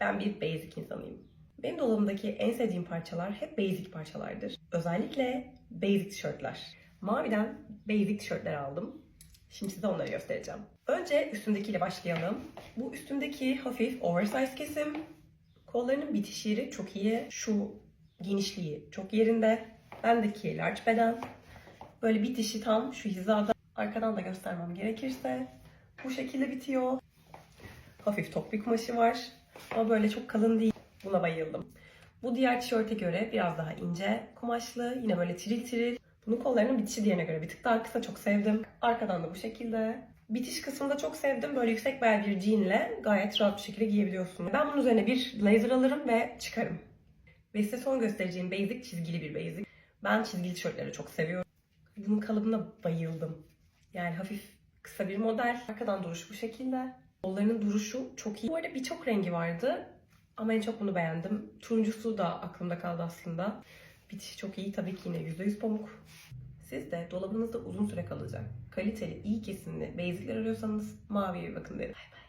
Ben bir basic insanıyım. Benim dolabımdaki en sevdiğim parçalar hep basic parçalardır. Özellikle basic tişörtler. Maviden basic tişörtler aldım. Şimdi size onları göstereceğim. Önce üstümdekiyle başlayalım. Bu üstümdeki hafif oversize kesim. Kollarının bitiş yeri çok iyi. Şu genişliği çok yerinde. Bendeki large beden. Böyle bitişi tam şu hizada. Arkadan da göstermem gerekirse. Bu şekilde bitiyor. Hafif top bir kumaşı var. Ama böyle çok kalın değil. Buna bayıldım. Bu diğer tişörte göre biraz daha ince kumaşlı. Yine böyle tiril tiril. Bunun kollarının bitişi diğerine göre bir tık daha kısa çok sevdim. Arkadan da bu şekilde. Bitiş kısmında çok sevdim. Böyle yüksek bel bir jeanle gayet rahat bir şekilde giyebiliyorsun. Ben bunun üzerine bir blazer alırım ve çıkarım. Ve size son göstereceğim basic çizgili bir basic. Ben çizgili tişörtleri çok seviyorum. Bunun kalıbına bayıldım. Yani hafif kısa bir model. Arkadan duruş bu şekilde. Kollarının duruşu çok iyi. Bu arada birçok rengi vardı. Ama en çok bunu beğendim. Turuncusu da aklımda kaldı aslında. Bitişi çok iyi. Tabii ki yine %100 pamuk. Siz de dolabınızda uzun süre kalacak, kaliteli, iyi kesimli basic'ler arıyorsanız maviye bakın derim. Bay bay.